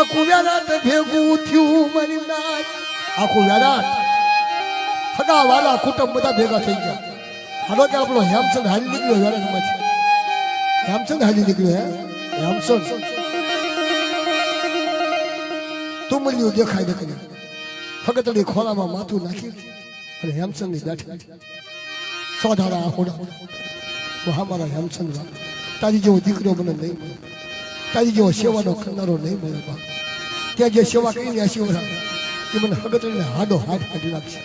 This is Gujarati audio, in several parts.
આખું વેરાટ ભેગું થયું મારી નાચ આખું વ્યારાટ. ફટા વાલા કુટુંબ બધા ભેગા થઈ ગયા. હાલો કે આપણો હેમચંદ હાલી નીકળ્યો વેરાટમાંથી હેમચંદ હાલી નીકળ્યો, હે? હેમચંદ. તુમલિયું દેખાય નીકળી ફગતડી ખોળામાં માથું નાખી અને હેમચંદની બેઠી. સોધારા આખોડા હું હા મારા હેમચંદ તારી જેવો દીકરો મને નહીં મળે. તારી જેવો સેવાનો કરનારો નહીં મળે બાપ. ત્યાં જે સેવા કરીને આ શિવરા એ મને હગતડીને હાડો હાડ હાડી નાખશે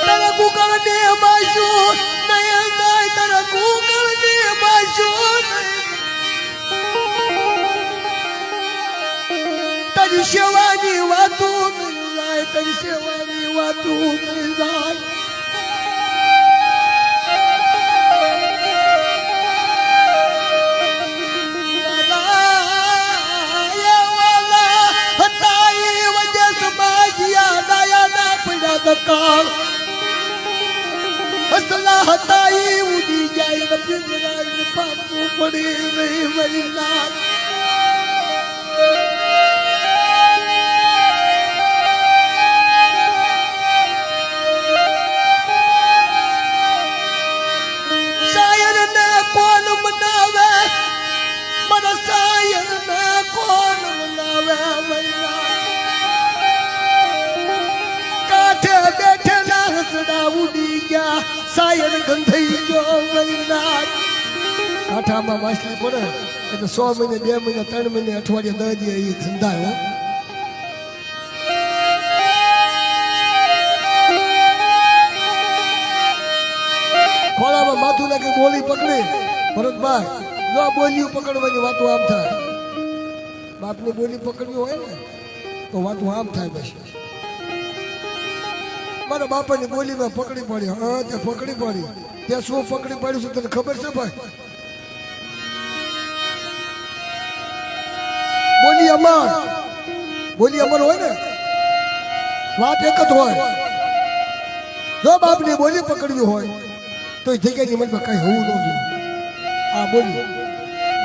તારા કુકળ ને બાશુ નયન જાય તારા કુકળ ને બાશુ તારી સેવાની વાતો નહીં જાય તારી સેવાની વાતો નહીં જાય કાળ હસલા હતા એ ઉડી જાય ને પિંજરાને પાપું પડી રહી શાયર ને કોણ મનાવે? મને સાયર ને કોણ મનાવે? શાયર ગંધાઈ ગયો મહિના કાંઠામાં માછલી પડે. એટલે સો મહિને, બે મહિને, ત્રણ મહિને અઠવાડિયે દસ એ ગંધાય હો. ખોળામાં માથું નાખી બોલી પકડી. ભરતભાઈ, જો આ બોલીઓ પકડવાની વાતો આમ થાય. બાપની બોલી પકડવી હોય ને, તો વાતો આમ થાય પછી મારા બાપાની બોલીમાં પકડી પડી. હા, તે પકડી પડી. ત્યાં શું પકડી પાડ્યું છે તને ખબર છે ભાઈ? બોલી અમર. બોલી અમર હોય ને? વાત એક જ હોય. જો બાપની બોલી પકડવી હોય, તો એ જગ્યાની મનમાં કઈ હોવું ન જોઈએ. આ બોલી.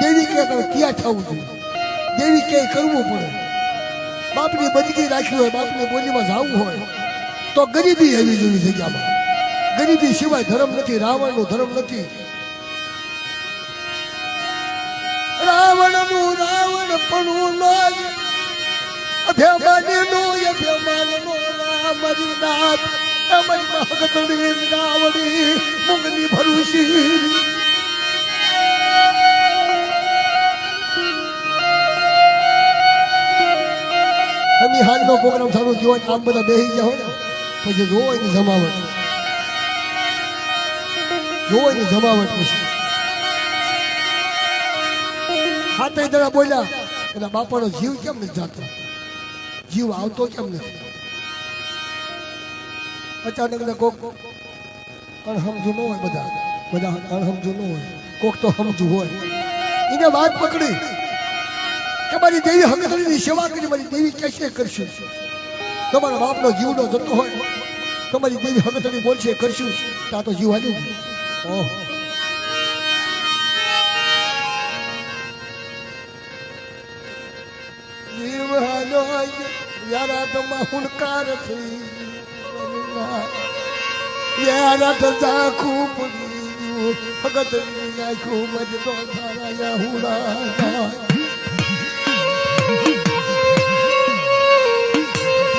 દેવી કે તમે ક્યાં થવું જોઈએ? દેવી ક્યાંય કરવું પડે? બાપની બંદગી રાખવી હોય, બાપની બોલીમાં જવું હોય. તો ગરીબી એવી જેવી જગ્યામાં ગરીબી સિવાય ધર્મ નથી, રાવણનો ધર્મ નથી. રાવણનું રાવણ પણ અભ્યમાનનું અભ્યમાનનો રામરી નાથ રાવણી મુંગની ભરુસી અમે હાલનો પ્રોગ્રામ સારું હોય આમ બધા બેસી ગયા હોય ને. પછી જોવો એની જમાવટ. જોવો એની જમાવટ પછી. હાથે દડા બોલ્યા, એના બાપાનો જીવ કેમ નથી જાતો? જીવ આવતો કેમ નથી? અચાનક ને કોક અણહમજુ ન હોય બધા. બધા અણહમજુ ન હોય. કોક તો સમજુ હોય. એને વાત પકડી કે મારી દેવી થોડી સેવા કરી, મારી દેવી કેસે કરશું? તમારા બાપનો જીવનો જતો હોય. તમારી દેવી હકતરી બોલશે, કરશું. ત્યાં તો જીવ હાલ્યું. ઓહ. જીવ હાલો તમા હુણકાર થઈ. યારા તો જાખું પડી હકતરી નાખું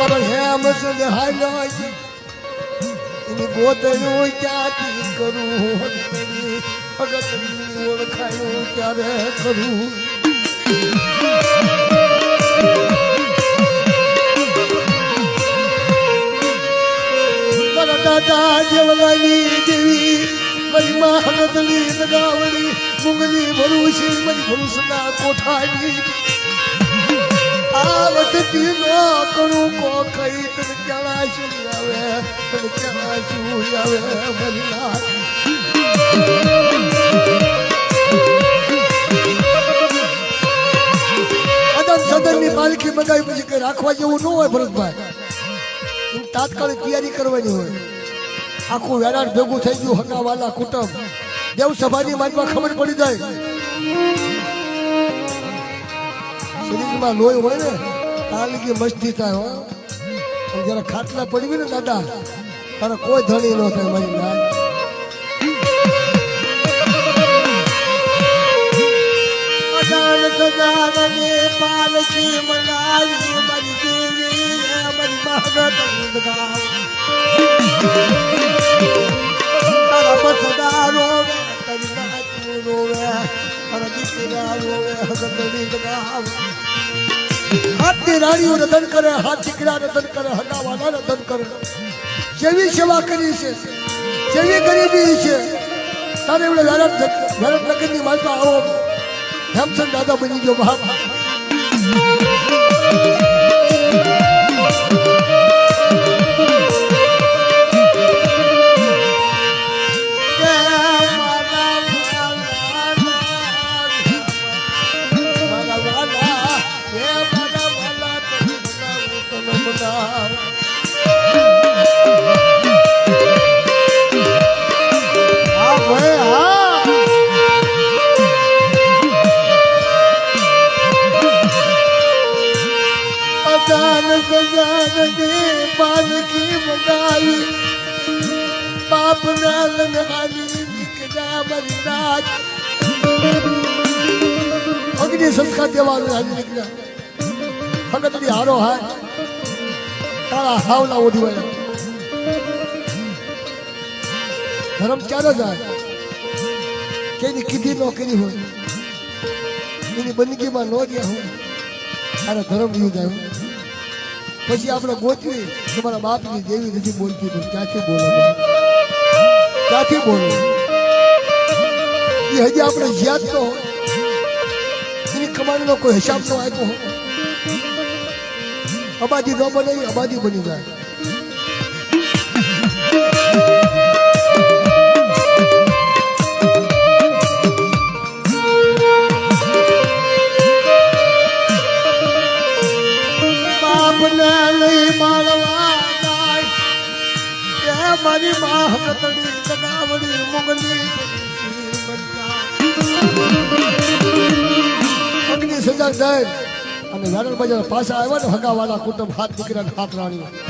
મારો હેમ સદ હાલો એની ગોતનું ક્યાંથી કરું ભગતની ઓળખાયું ક્યારે કરું. દાદા જેવલાની દેવી, મારી માં હગતની લગાવડી, મુંગલી ભરૂસી મારી ભરૂસના કોઠાની આવતથી નો કરું કો કઈ તને કેળા શું આવે તને કેળા શું આવે મગાવી પછી કઈ રાખવા જેવું ન હોય ભરતભાઈ. તાત્કાલિક તૈયારી કરવાની હોય. આખું વેરાટ ભેગું થઈ ગયું હકાવાલા કુટુંબ. દેવ સભાની માનમાં ખબર પડી જાય. શરીરમાં લોહી હોય ને, તાલગી મસ્તી થાય હો. જયારે ખાટલા પડવી ને દાદા, તારે કોઈ ધણી ન થાય મારી ના પાલકી મનાવી મારી દેવી, મારી ગાવ હાથની રાણીઓ રતન કરે હાથ દીકરા રતન કરે હટાવાના રતન કરે. જેવી સેવા કરી છે, જેવી ગરીબી છે, તારે એમણે વેરત વેરત નગરની માલપા આવો. હેમચંદ દાદા બની ગયો બાપ અગ્નિ સંસ્કાર દેવાનું હાજી નીકળ્યા. હારો હાય તારા હાવલા ઓઢી વળ્યા. ધર્મ ક્યારે જાય? કેની કીધી ન કરી હોય. એની બંદગીમાં ન ગયા હોય. તારા ધર્મ યુ જાય પછી આપણે ગોતવી. તમારા બાપની દેવી નથી બોલતી. તો ક્યાંથી બોલો? બાપ? ક્યાંથી બોલો. એ હજી આપણે યાદ તો હોય. એની કમાણીનો કોઈ હિસાબ તો આપ્યો હોય. અબાજી ન બને એ અબાજી બની જાય. મારી મા હકતડી જગાવડી મુગલી અને નારણ બજાર પાછા આવ્યા ને હગાવાળા કુટુંબ હાથ દીકરા હાથ રાણી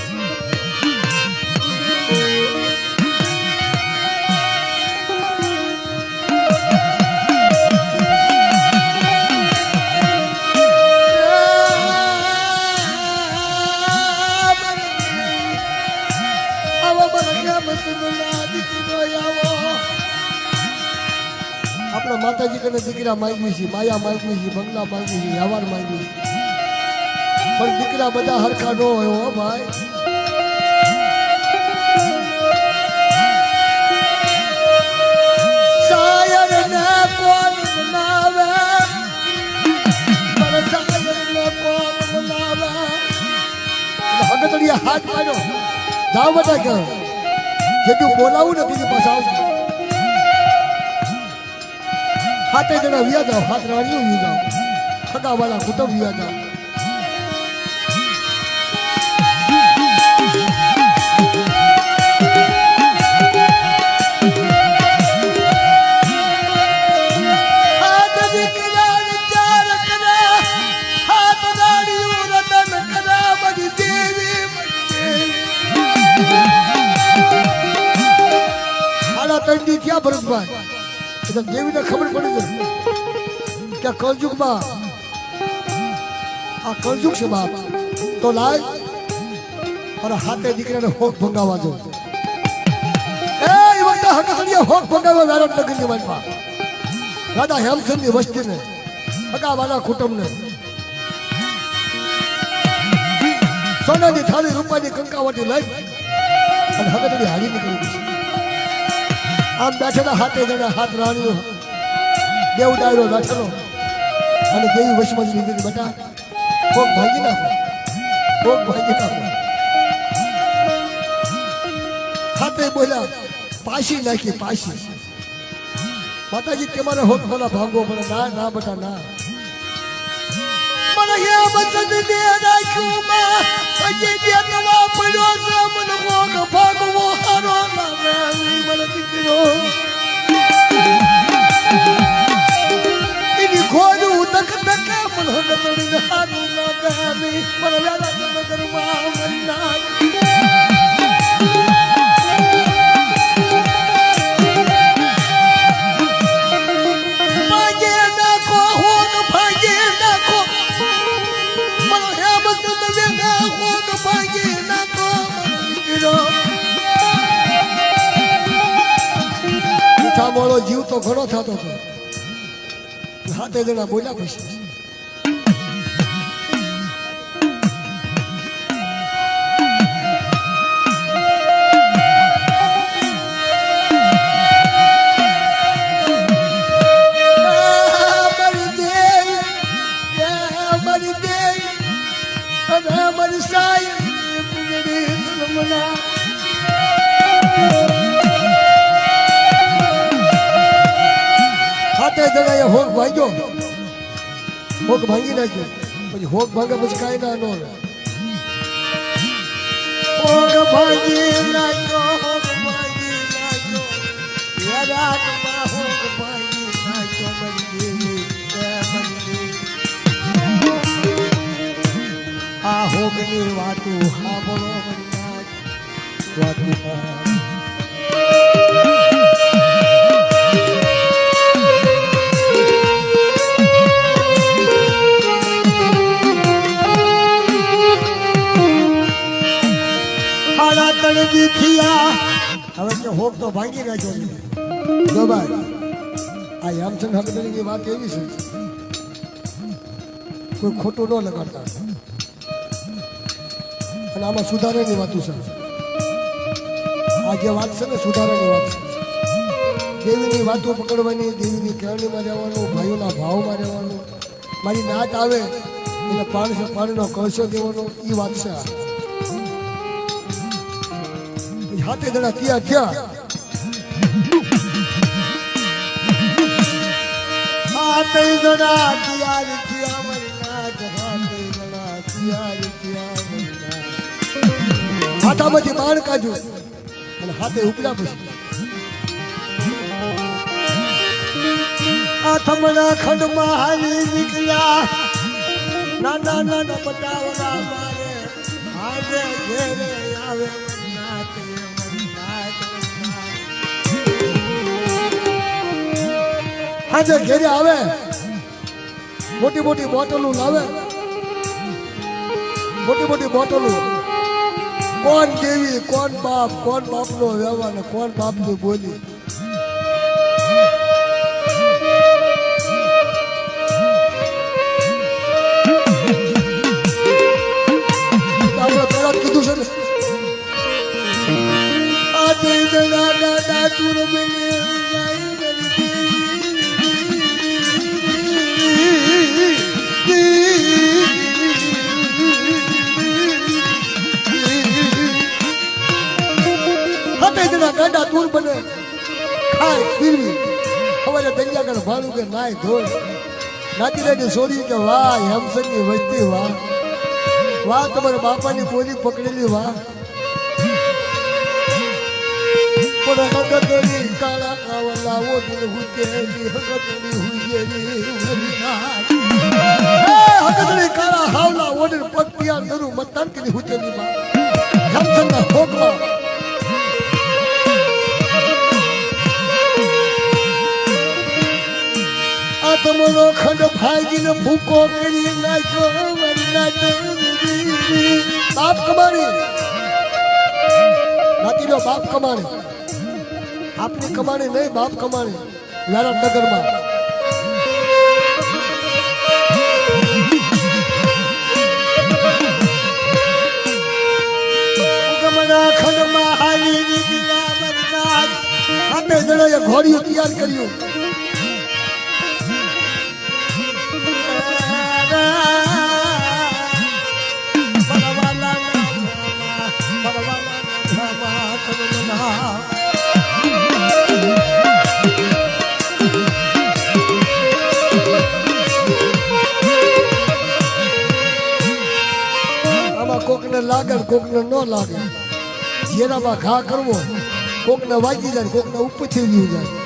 માતાજી દીકરા માંગવી છે, માયા માંગવી છે, બંગલા માંગવી છે, વ્યવહાર માંગવી છે. પણ દીકરા બધા હરખા ન હોય હો ભાઈ. હાથ પાડ્યો જાઓ બધા કહો જેટલું બોલાવું ને તેની પાછા આવજો. હાથે જણા વ્યા જાઓ, હાથ રાણીઓ વ્યું જાઓ. ખગાવાળા કુટુંબ વ્યા જાઓ. ક્યાં દી ભરતભાઈ. એટલે દેવીને ખબર પડી ગઈ? કે કળજુગમાં આ કળજુગ છે બાપ. તો લાય અને હાથે દીકરાને હોક ભંગાવા દો. એ વખતે હકતડીએ હોક ભંગાવા નારાયણ નગરની વાતમાં રાધા હેમચંદની વસ્તીને હગાવાના કુટુંબને. સોનાની થાળી રૂપાની કંકાવાટી લઈ અને હકતડી હારી નીકળી ગઈ આમ બેઠેલા હાથે જણા હાથ રાણીઓ દેવ ડાયરો બેઠેલો અને દેવી વશમાં લીધી બેટા, કોક ભાગી નાખો. કોક ભાગી નાખો. હાથે બોલ્યા, પાછી નાખી, પાછી. માતાજી, તમારે હોત ભલા ભાંગો પડે ના ના, બેટા, ના. મને હે બચન દે, રાખ્યું માં. હજી બે નવા પડ્યો છે મને હોક ભાગવો મીઠા બોલો જીવ તો ઘણો થતો હતો. હાથે જણા બોલ્યા પછી. હોક ભાગ્યો. હોક ભાંગી નાખ્યો. પછી હોક ભાંગે પછી કાંઈ ના નો. હોક. આ હોકની વાતું મારી વાતું તળદી હવે કે હોક તો ભાંગી નાખ્યો જો ભાઈ, આ યામચંદ હકદરીની વાત એવી છે. કોઈ ખોટું ન લગાડતા. અને આમાં સુધારાની વાતો છે. આ જે વાત છે ને, સુધારાની વાત છે. દેવીની વાતો પકડવાની, દેવીની કેળણીમાં રહેવાનું, ભાઈઓના ભાવમાં રહેવાનું. મારી નાત આવે એટલે પાણી પાણીનો કળશો દેવાનો એ વાત છે આ. હાથે જણા ક્યાં ક્યાં હાથે જણા તૈયાર થયા મારી નાત હાથે જણા તૈયાર થયા મારી હાથામાંથી બાણ કાઢ્યું અને હાથે ઉપડ્યા પછી આથમણા ખંડમાં હાલી નીકળ્યા. નાના નાના બટાવડા મારે હાજે ઘેરે આવે હાજે ઘેરે આવે. મોટી મોટી બોટલો લાવે. મોટી મોટી બોટલો. કોણ કેવી, કોણ બાપ, કોણ બાપનો વ્યવહાર કોણ બાપની બોલી? ભાડું કે નાય ધોય નાતી નાતી છોડી કે વાહ હેમસનની વસ્તી વાહ. વાહ, તમારા બાપાની પોલી પકડેલી વાહ. કાળા કાવલા ઓઢી હુજેલી હગતરી હુજેલી હરિનાથ. કાળા હાવલા ઓઢી પગ પિયા નરું મતદાન કરી હુજેલી માં હેમસનના ભોગમાં ભાગીને ભૂકો કરી નાખ્યો બાપ કમાણી. નાતીનો બાપ કમાણી. આપની કમાણી નહીં, બાપ કમાણી. વ્યારાનગરમાં માં ખંડમાં હાલી નીકળ્યા મારી નાથ. આપે જણાએ ઘોડીઓ તૈયાર કર્યું. કોકને લાગે કોકને ન લાગે. જેનામાં ઘા કરવો, કોકને વાગી જાય કોકને ઉપરથી ગયું જાય.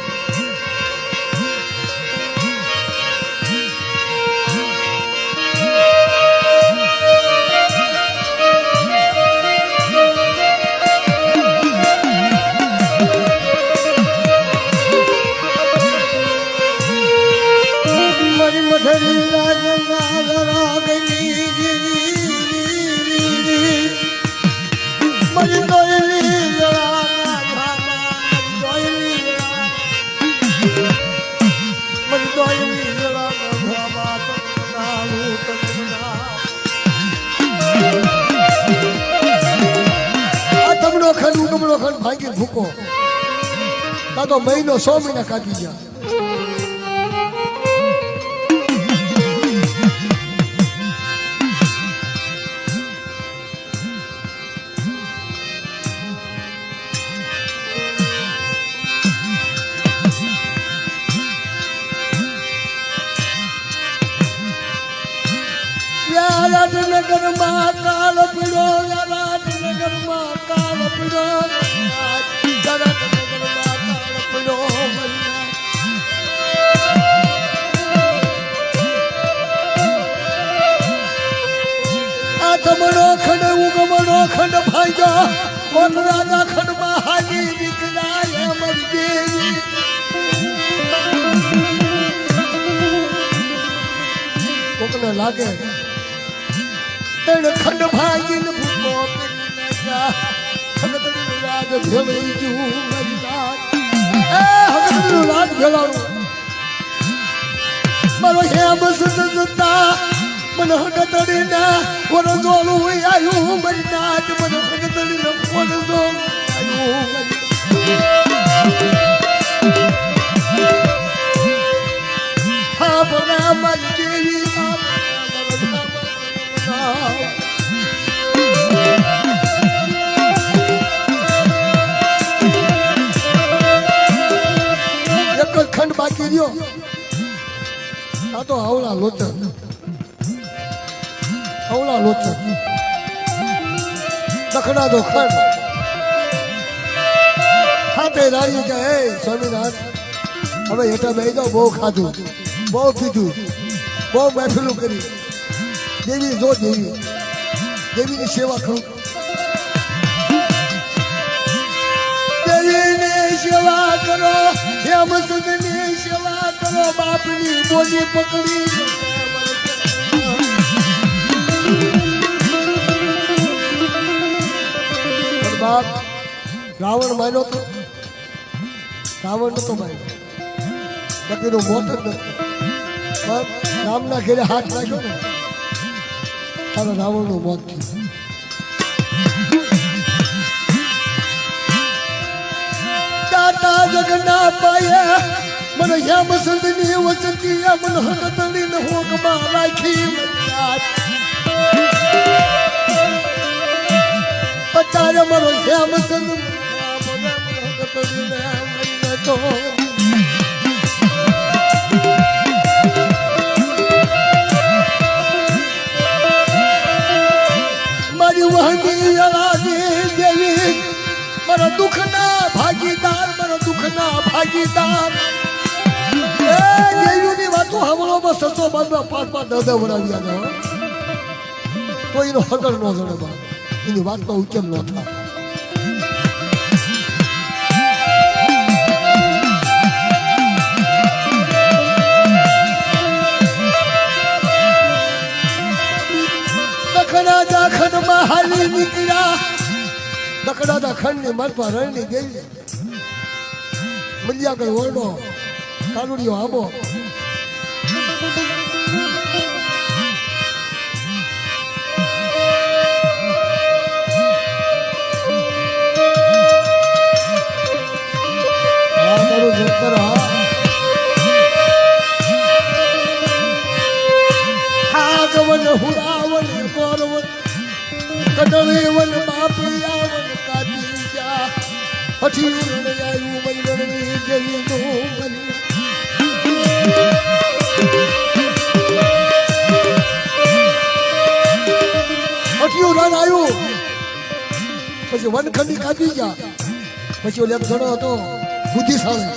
તા તો મહિનો સો મહિના કાઢી ગયા રાજનગરમાં કાળ પીડો રાજનગરમાં કાળ પીડો ખંડ ભાગ્યો કોટ રાજા ખંડમાં હાલી નીકળાય મરી દેવી કોકને લાગે તેણે ખંડ ભાગીને ભૂકો કરીને જા હગતડીના આવ્યું હા ભલા મારી એક ખંડ બાકી રહ્યો. આ તો હવળા લોચન. હવળા લોચો દખડા દો ખડ ખાતે રાણી કે હે સ્વામિનાથ હવે હેઠા બેસી જાઓ બહુ ખાધું બહુ પીધું બહુ મહેફિલું કરી દેવી જો દેવી દેવીની સેવા કરું દેવીની સેવા કરો શ્યામ સુંદરની સેવા કરો બાપની બોલી પકડી બાપ રાવણ માન્યો તો, રાવણ નતો માન્યો બાકીનું મોત જ નથી. રામના ઘેરે હાથ નાખ્યો ને તારા રાવણનું મોત થયું. મને યામ સંતની વસંતી મન હકતની ન હોકમાં રાખી અત્યારે મારી વહની વેળાની દેવી મારા દુઃખના ભાગીદાર, મારા દુઃખના ભાગીદાર. એ દેવીની વાતો હમણાં સસો બાંધવા પાંચ પાંચ દસ દસ વરાવી આવ્યા તો એનો હગર ન જણે બા એની વાતનો ઉકેલ ન થાય. હાલી નીકળ્યા. દકડા દાખંડની મરપા રણની ગઈ. મલિયા કઈ ઓરડો. કાનુડીઓ આબો. હા. કડવેવન બાપયાવન કાતી જા હઠી ઉરણ આયુ મૈરણની જેવી નો મન. હઠી ઉરણ પછી વનખંડી કાપી ગયા. પછી ઓલે ઘણો હતો, બુદ્ધિશાળી.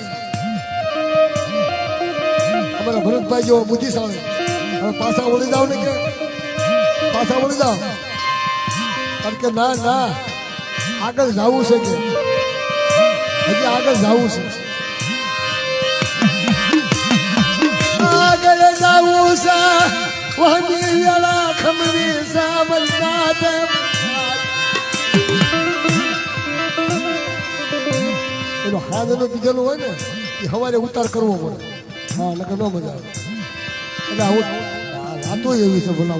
અમારા ભરતભાઈ જેવો બુદ્ધિશાળી. હવે પાછા વળી જાવ ને કે? પાછા વળી જાવ કે ના ના, આગળ જવું છે કે? હજી આગળ જવું છે. આગળ જવું છે. વહી વેળા ખમરી સામલનાથ એનો હાથનો બીજેલો હોય ને, એ હવારે ઉતાર કરવો પડે. હા લગ્ન ન મજા આવે. એટલે આવું વાતો એવી છે ભલા